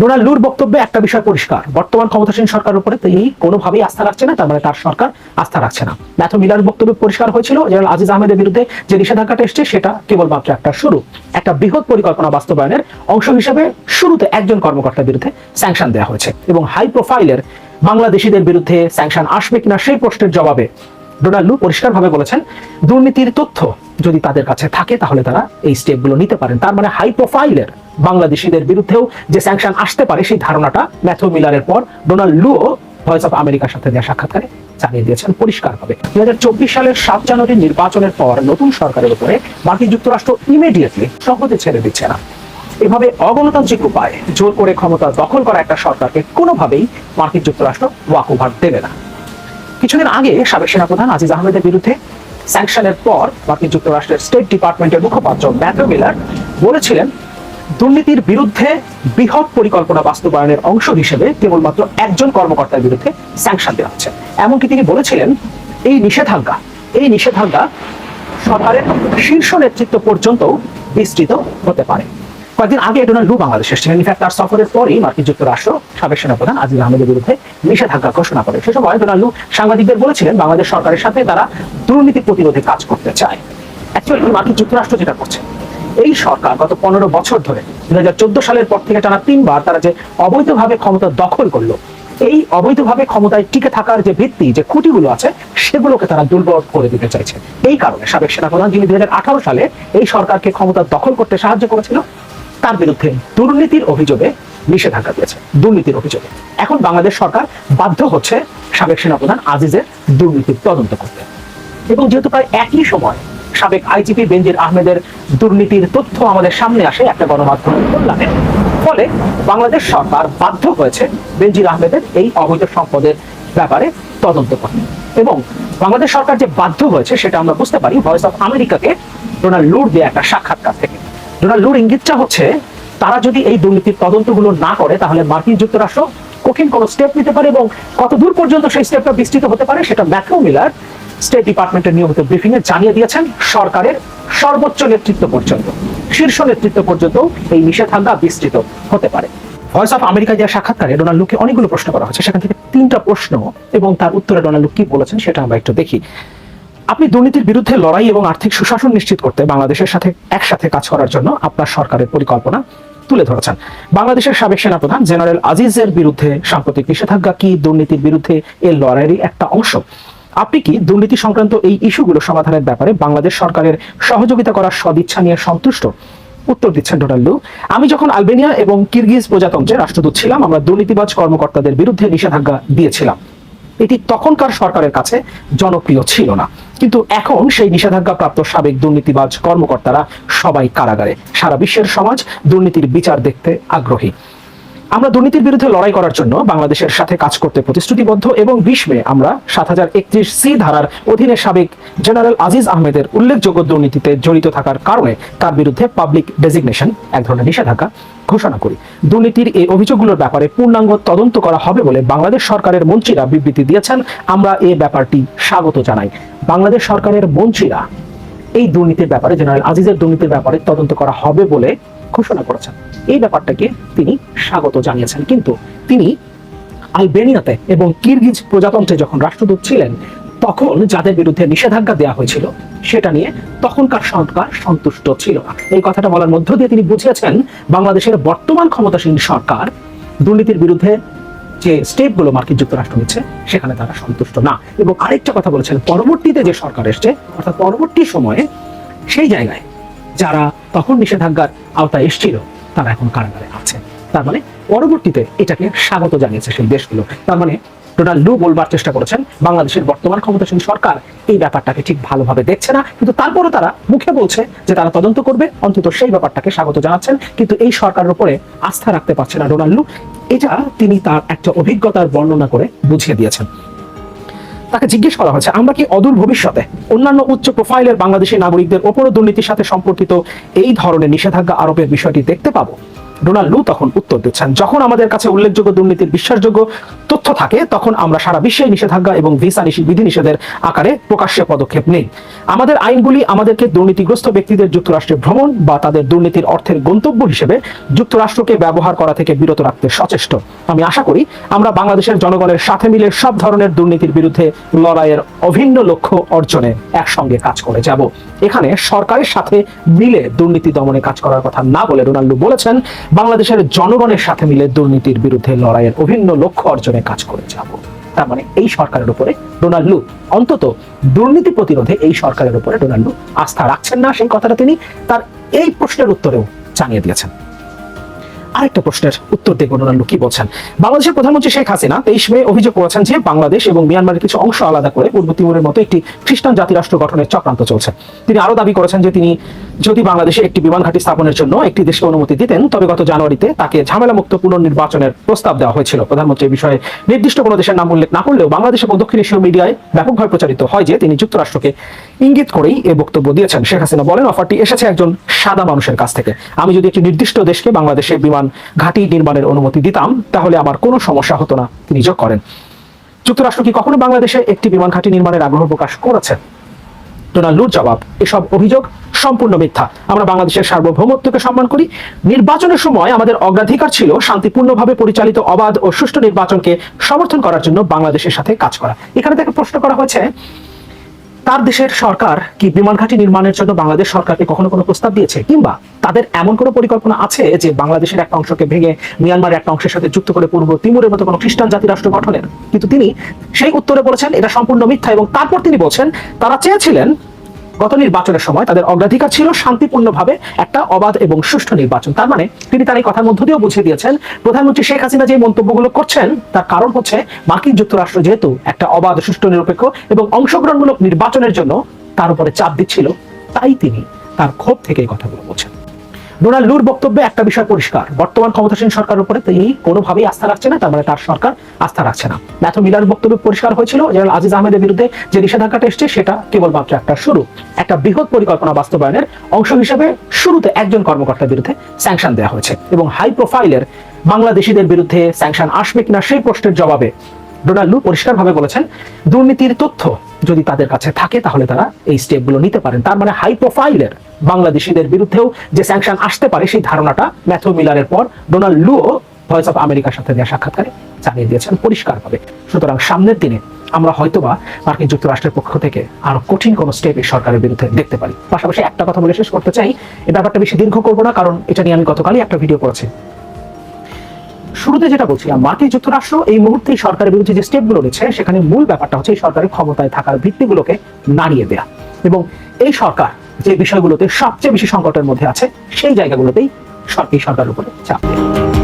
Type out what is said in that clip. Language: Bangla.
ডোনাল্ড লুর বক্তব্যে একটা বিষয় পরিষ্কার। বর্তমান ক্ষমতাসীন সরকারের উপরে তিনি কোনোভাবেই আস্থা রাখছে না, তার মানে তার সরকার আস্থা রাখছে না। ম্যাথু মিলার বক্তব্য পরিষ্কার হয়েছিল, জেনারেল আজিজ আহমেদের বিরুদ্ধে যে নিষেধাজ্ঞাটা এসছে, সেটা কেবলমাত্র একটা শুরু। একটা বৃহৎ পরিকল্পনা বাস্তবায়নের অংশ হিসেবে শুরুতে একজন কর্মকর্তার বিরুদ্ধে স্যাংশন দেওয়া হয়েছে। এবং হাই প্রোফাইলের বাংলাদেশিদের বিরুদ্ধে স্যাংশন আসবে কিনা সেই প্রশ্নের জবাবে ডোনাল্ড পরিষ্কারভাবে বলেছেন, দুর্নীতির তথ্য যদি তাদের কাছে থাকে তাহলে তারা এই স্টেপগুলো নিতে পারেন। তার মানে হাই প্রোফাইলের বাংলাদেশিদের বিরুদ্ধেও যে স্যাংশন আসতে পারে সেই ধারণাটা ম্যাথু মিলারের পর ডোনাল্ড লুও ভয়েস অফ আমেরিকার সাথে দেওয়া সাক্ষাৎকারে জানিয়ে দিয়েছেন পরিষ্কারভাবে। দুই হাজার চব্বিশ সালের সাত জানুয়ারি নির্বাচনের পর নতুন সরকারের উপরে মার্কিন যুক্তরাষ্ট্র ইমিডিয়েটলি সহজে ছেড়ে দিচ্ছে না। এভাবে অগণতান্ত্রিক উপায় জোর করে ক্ষমতা দখল করা একটা সরকারকে কোনোভাবেই মার্কিন যুক্তরাষ্ট্র ওয়াক ওভার দেবে না। কিছুদিন আগে সাবেক সেনাপ্রধান আজিজ আহমেদের বিরুদ্ধে স্যাংশনের পর মার্কিন যুক্তরাষ্ট্রের স্টেট ডিপার্টমেন্টের মুখপাত্র ম্যাথু মিলার বলেছিলেন, দুর্নীতির বিরুদ্ধে বৃহৎ পরিকল্পনা বাস্তবায়নের অংশ হিসেবে কেবলমাত্র একজন কর্মকর্তার বিরুদ্ধে স্যাংশন দেওয়া হচ্ছে। এমনকি তিনি বলেছিলেন, এই নিষেধাজ্ঞা এই নিষেধাজ্ঞা সরকারের শীর্ষ নেতৃত্ব পর্যন্ত বিস্তৃত হতে পারে। কয়েকদিন আগে ডোনাল্ড লু বাংলাদেশ এসেছিলেন। ইনফ্যাক্ট তার সফরের পরই মার্কিন যুক্তরাষ্ট্র সাবেক সেনাপ্রধান আজিজ আহমেদের বিরুদ্ধে নিষেধাজ্ঞা ঘোষণা করে। সে সময় ডোনাল্ড লু সাংবাদিকদের বলেছিলেন, বাংলাদেশ সরকারের সাথে তারা দুর্নীতি প্রতিরোধে কাজ করতে চায়। অ্যাকচুয়ালি মার্কিন যুক্তরাষ্ট্র যেটা করছে, এই সরকার গত পনেরো বছর ধরে, দুই হাজার চোদ্দ সালের পর থেকে টানা তিনবার তারা যে অবৈধভাবে ক্ষমতা দখল করল, এই অবৈধভাবে ক্ষমতায় টিকে থাকার যে ভিত্তি, যে খুঁটিগুলো আছে, সেগুলোকে তারা দুর্বল করে দিতে চাইছে। এই কারণে সাবেক সেনাপ্রধান যিনি দুই সালে এই সরকারকে ক্ষমতা দখল করতে সাহায্য করেছিল তার বিরুদ্ধে দুর্নীতির অভিযোগে নিষেধাজ্ঞা দিয়েছে। দুর্নীতির অভিযোগে। এখন বাংলাদেশ সরকার বাধ্য হচ্ছে সাবেক সেনাপ্রধান আজিজের দুর্নীতির তদন্ত করতে। এবং যেহেতু প্রায় একই সময় সাবেক আইজিপি বেনজির আহমেদের দুর্নীতির তথ্য আমাদের সামনে আসে একটা গণমাধ্যমের কল্যাণে, ফলে বাংলাদেশ সরকার বাধ্য হয়েছে বেনজির আহমেদের এই অবৈধ সম্পদের ব্যাপারে তদন্ত করতে। এবং বাংলাদেশ সরকার যে বাধ্য হয়েছে সেটা আমরা বুঝতে পারি ভয়েস অফ আমেরিকাকে ডোনাল্ড লুর দিয়ে একটা সাক্ষাৎকার থেকে। ডোনাল্ড লুর ইঙ্গিতটা হচ্ছে, তারা যদি এই দুর্নীতির তদন্তগুলো না করে, তাহলে মার্কিন যুক্তরাষ্ট্র কঠিন কোনো স্টেপ নিতে পারে এবং কত দূর পর্যন্ত সেই স্টেপটা বিস্তৃত হতে পারে, সেটা ম্যাথু মিলার স্টেট ডিপার্টমেন্টের নিয়মিত ব্রিফিং এ জানিয়ে দিয়েছেন সরকারের সর্বোচ্চ নেতৃত্ব পর্যন্ত। শীর্ষ নেতৃত্ব পর্যন্ত এই নিষেধাজ্ঞা বিস্তৃত হতে পারে। ভয়েস অফ আমেরিকা যে সাক্ষাৎকারে ডোনাল্ড লুককে অনেকগুলো প্রশ্ন করা হয়েছে, সেখান থেকে তিনটা প্রশ্ন এবং তার উত্তরে ডোনাল্ড লুক কি বলেছেন সেটা আমরা একটু দেখি। আপনি দুর্নীতির বিরুদ্ধে লড়াই এবং আর্থিক সুশাসন নিশ্চিত করতে বাংলাদেশের সাথে একসাথে কাজ করার জন্য আপনার সরকারের পরিকল্পনা তুলে ধরেছেন। বাংলাদেশের সাবেক সেনাপ্রধান জেনারেল আজিজের বিরুদ্ধে সাম্প্রতিক নিষেধাজ্ঞা কি দুর্নীতির বিরুদ্ধে এর লড়াইয়েরই একটা অংশ? আপনি কি দুর্নীতি সংক্রান্ত এই ইস্যুগুলো সমাধানের ব্যাপারে বাংলাদেশ সরকারের সহযোগিতা করার সদিচ্ছা নিয়ে সন্তুষ্ট? উত্তর দিচ্ছেন ডোনাল্ড আমি যখন আলবেনিয়া এবং কিরগিজ প্রজাতন্ত্রে রাষ্ট্রদূত ছিলাম, আমরা দুর্নীতিবাজ কর্মকর্তাদের বিরুদ্ধে নিষেধাজ্ঞা দিয়েছিলাম। এটি তখনকার সরকারের কাছে জনপ্রিয় ছিল না। কিন্তু এখন সেই নিষেধাজ্ঞা প্রাপ্ত সাবেক দুর্নীতিবাজ কর্মকর্তারা সবাই কারাগারে। সারা বিশ্বের সমাজ দুর্নীতির বিচার দেখতে আগ্রহী। আমরা দুর্নীতির বিরুদ্ধে লড়াই করার জন্য বাংলাদেশের সাথে কাজ করতে প্রতিশ্রুতিবদ্ধ এবং বিশ মে আমরা সাত হাজার একত্রিশ সি ধারার অধীনে সাবেক জেনারেল আজিজ আহমেদের উল্লেখযোগ্য দুর্নীতিতে জড়িত থাকার কারণে তার বিরুদ্ধে পাবলিক ডেজিগনেশন, এক ধরনের নিষেধাজ্ঞা ঘোষণা করি। দুর্নীতির এই অভিযোগগুলোর ব্যাপারে পূর্ণাঙ্গ তদন্ত করা হবে বলে বাংলাদেশ সরকারের মন্ত্রীরা বিবৃতি দিয়েছেন। আমরা এই ব্যাপারটি স্বাগত জানাই। বাংলাদেশ সরকারের মন্ত্রীরা এই দুর্নীতির ব্যাপারে, জেনারেল আজিজের দুর্নীতির ব্যাপারে তদন্ত করা হবে বলে ঘোষণা করেছেন। এই ব্যাপারটাকে তিনি স্বাগত জানিয়েছেন। কিন্তু তিনি আলবেনিয়াতে এবং কিরগিজ প্রজাতন্ত্রে যখন রাষ্ট্রদূত ছিলেন, তখন যাদের বিরুদ্ধে নিষেধাজ্ঞা দেওয়া হয়েছিল, সেটা নিয়ে তখনকার সরকার সন্তুষ্ট ছিল এই কথাটা বলার মধ্য দিয়ে তিনি বুঝিয়েছেন, বাংলাদেশের বর্তমান ক্ষমতাসীন সরকার দুর্নীতির বিরুদ্ধে যে স্টেপগুলো মার্কিন যুক্তরাষ্ট্র নিচ্ছে, সেখানে তারা সন্তুষ্ট না। এবং আরেকটা কথা বলেছেন, পরবর্তীতে যে সরকার এসছে, অর্থাৎ পরবর্তী সময়ে সেই জায়গায় যারা তখন নিষেধাজ্ঞার আওতায় এসেছিল। তারা এখন কারাগারে আছে। তার মানে পরবর্তীতে এটাকে স্বাগত জানিয়েছে সেই দেশগুলো। তার মানে ডোনাল্ড লু বলবার চেষ্টা করেছেন, বাংলাদেশের বর্তমান ক্ষমতাসীন সরকার এই ব্যাপারটাকে ঠিক ভালোভাবে দেখছে না। কিন্তু তারপরও তারা মুখে বলছে যে তারা তদন্ত করবে। অন্তত সেই ব্যাপারটাকে স্বাগত জানাচ্ছেন। কিন্তু এই সরকারের উপরে আস্থা রাখতে পারছে না ডোনাল্ড লু। এটা তিনি তার একটা অভিজ্ঞতার বর্ণনা করে বুঝিয়ে দিয়েছেন। তাকে জিজ্ঞেস করা হয়েছে, আমরা কি অদূর ভবিষ্যতে অন্যান্য উচ্চ প্রোফাইলের বাংলাদেশি নাগরিকদের ওপরও দুর্নীতির সাথে সম্পর্কিত এই ধরনের নিষেধাজ্ঞা আরোপের বিষয়টি দেখতে পাবো? ডোনাল্ড লু তখন উত্তর দিচ্ছেন। যখন আমাদের কাছে উল্লেখযোগ্য দুর্নীতির বিশ্বাসযোগ্য তথ্য থাকে, তখন আমরা সারা বিশ্বে নিষেধাজ্ঞা এবং ভিসা নিষেধ বিধিনিষেধের আকারে প্রকাশ্যে পদক্ষেপ নেই। আমাদের আইনগুলি আমাদেরকে দুর্নীতিগ্রস্ত ব্যক্তিদের যুক্তরাষ্ট্রে ভ্রমণ বা তাদের দুর্নীতির অর্থের গন্তব্য হিসেবে যুক্তরাষ্ট্রকে ব্যবহার করা থেকে বিরত রাখতে সচেষ্ট। আমি আশা করি আমরা বাংলাদেশের জনগণের সাথে মিলে সব ধরনের দুর্নীতির বিরুদ্ধে লড়াইয়ের অভিন্ন লক্ষ্য অর্জনে একসঙ্গে কাজ করে যাব। এখানে সরকারের সাথে মিলে দুর্নীতি দমনে কাজ করার কথা না বলে রোনাল্ডো বলেছেন বাংলাদেশের জনগণের সাথে মিলে দুর্নীতির বিরুদ্ধে লড়াইয়ের অভিন্ন লক্ষ্য অর্জনে কাজ করে যাব। তার মানে এই সরকারের উপরে ডোনাল্ডু অন্তত দুর্নীতি প্রতিরোধে এই সরকারের উপরে ডোনাল্ডু আস্থা রাখছেন না, সেই কথাটা তিনি তার এই প্রশ্নের উত্তরেও জানিয়ে দিয়েছেন। আরেকটা প্রশ্নের উত্তর দেখব, ডোনাল্ডো কি বলছেন? বাংলাদেশের প্রধানমন্ত্রী শেখ হাসিনা তেইশ মে অভিযোগ করেছেন যে বাংলাদেশ এবং মিয়ানমারের কিছু অংশ আলাদা করে পূর্ব তিমুরের মতো একটি খ্রিস্টান জাতিরাষ্ট্র গঠনের চক্রান্ত চলছে। তিনি আরও দাবি করেছেন যে তিনি যদি বাংলাদেশে একটি বিমান ঘাঁটি স্থাপনের জন্য একটি দেশকে অনুমতি দিতেন, তবে গত জানুয়ারিতে তাকে ঝামেলামুক্ত পুনর্নির্বাচনের প্রস্তাব দেওয়া হয়েছিল। প্রধানমন্ত্রী এই বিষয়ে নির্দিষ্ট কোনো দেশের নাম উল্লেখ না করলেও বাংলাদেশ এবং দক্ষিণ এশীয় মিডিয়ায় ব্যাপকভাবে প্রচারিত হয় যে তিনি যুক্তরাষ্ট্রকে ইঙ্গিত করেই এই বক্তব্য দিয়েছেন। শেখ হাসিনা বলেন, অফারটি এসেছে একজন সাদা মানুষের কাছ থেকে। আমি যদি একটি নির্দিষ্ট দেশকে বাংলাদেশে বিমান ঘাঁটি নির্মাণের অনুমতি দিতাম, তাহলে আমার কোনো সমস্যা হতো না, তিনি যোগ করেন। যুক্তরাষ্ট্র কি কখনো বাংলাদেশে একটি বিমান ঘাঁটি নির্মাণের আগ্রহ প্রকাশ করেছে? ডোনাল্ডুর জবাব, এসব অভিযোগ সম্পূর্ণ মিথ্যা। আমরা বাংলাদেশের সার্বভৌমত্বকে সম্মান করি। নির্বাচনের সময় আমাদের অগ্রাধিকার ছিল শান্তিপূর্ণভাবে পরিচালিত অবাধ ও সুষ্ঠু নির্বাচনকে সমর্থন করার জন্য বাংলাদেশের সাথে কাজ করা। এখানে থেকে প্রশ্ন করা হয়েছে তার দেশের সরকার কি বিমান ঘাঁটি নির্মাণের জন্য বাংলাদেশ সরকারকে কখনো কোনো প্রস্তাব দিয়েছে? কিংবা তাদের এমন কোনো পরিকল্পনা আছে যে বাংলাদেশের একটা অংশকে ভেঙে মিয়ানমারের একটা অংশের সাথে যুক্ত করে পূর্ব তিমুরের মতো কোনো খ্রিস্টান জাতি রাষ্ট্র গঠনের? কিন্তু তিনি সেই উত্তরে বলেছেন, এটা সম্পূর্ণ মিথ্যা এবং তারপর তিনি বলছেন, তারা চেয়েছিলেন গত নির্বাচনের সময় তাদের অগ্রাধিকার ছিল শান্তিপূর্ণভাবে একটা অবাধ এবং সুষ্ঠু নির্বাচন। তার মানে তিনি তার এই কথার মধ্য দিয়েও বুঝিয়ে দিয়েছেন, প্রধানমন্ত্রী শেখ হাসিনা যে মন্তব্যগুলো করছেন, তার কারণ হচ্ছে মার্কিন যুক্তরাষ্ট্র যেহেতু একটা অবাধ, সুষ্ঠু, নিরপেক্ষ এবং অংশগ্রহণমূলক নির্বাচনের জন্য তার উপরে চাপ দিচ্ছিল, তাই তিনি তার ক্ষোভ থেকে এই কথাগুলো বলছেন। ডোনাল্ড লুর বক্তব্যে একটা বিষয় পরিষ্কার। বর্তমান ক্ষমতাসীন সরকারের উপরে তিনি কোনোভাবেই আস্থা রাখছে না, তার মানে তার সরকার আস্থা রাখছে না। ম্যাথু মিলার বক্তব্য পরিষ্কার হয়েছিল, জেনারেল আজিজ আহমেদের বিরুদ্ধে যে নিষেধাজ্ঞাটা এসছে, সেটা কেবলমাত্র একটা শুরু। একটা বৃহৎ পরিকল্পনা বাস্তবায়নের অংশ হিসেবে শুরুতে একজন কর্মকর্তার বিরুদ্ধে স্যাংশন দেওয়া হয়েছে এবং হাই প্রোফাইলের বাংলাদেশিদের বিরুদ্ধে স্যাংশন আসবে কিনা সেই প্রশ্নের জবাবে ডোনাল্ডু পরিষ্কারভাবে বলেছেন, দুর্নীতির তথ্য যদি তাদের কাছে থাকে, তাহলে তারা এই স্টেপগুলো নিতে পারেন। তার মানে হাই প্রোফাইলের বাংলাদেশিদের বিরুদ্ধেও যে স্যাংশন আসতে পারে, সেই ধারণাটা ম্যাথু মিলারের পর ডোনাল্ড লুও ভয়েস অফ আমেরিকার সাথে দেওয়া সাক্ষাৎকারে জানিয়ে দিয়েছেন পরিষ্কারভাবে। সুতরাং সামনের দিনে আমরা হয়তোবা মার্কিন যুক্তরাষ্ট্রের পক্ষ থেকে আরও কঠিন কোনো স্টেপ এই সরকারের বিরুদ্ধে দেখতে পারি। পাশাপাশি একটা কথা বলে শেষ করতে চাই এই ব্যাপারটা বেশি দীর্ঘ করব না, কারণ এটা নিয়ে আমি গতকালই একটা ভিডিও করেছি। শুরুতে যেটা বলছিলাম, মার্কিন যুক্তরাষ্ট্র এই মুহূর্তে সরকারের বিরুদ্ধে যে স্টেপগুলো নিচ্ছে সেখানে মূল ব্যাপারটা হচ্ছে এই সরকারের ক্ষমতায় থাকার ভিত্তিগুলোকে নাড়িয়ে দেয়া। এবং এই সরকার যে বিষয়গুলোতে সবচেয়ে বেশি সংকটের মধ্যে আছে, সেই জায়গাগুলোতেই সরকারি সরকারের উপরে চাপ দেয়া।